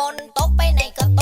ฝนตกไปในกระต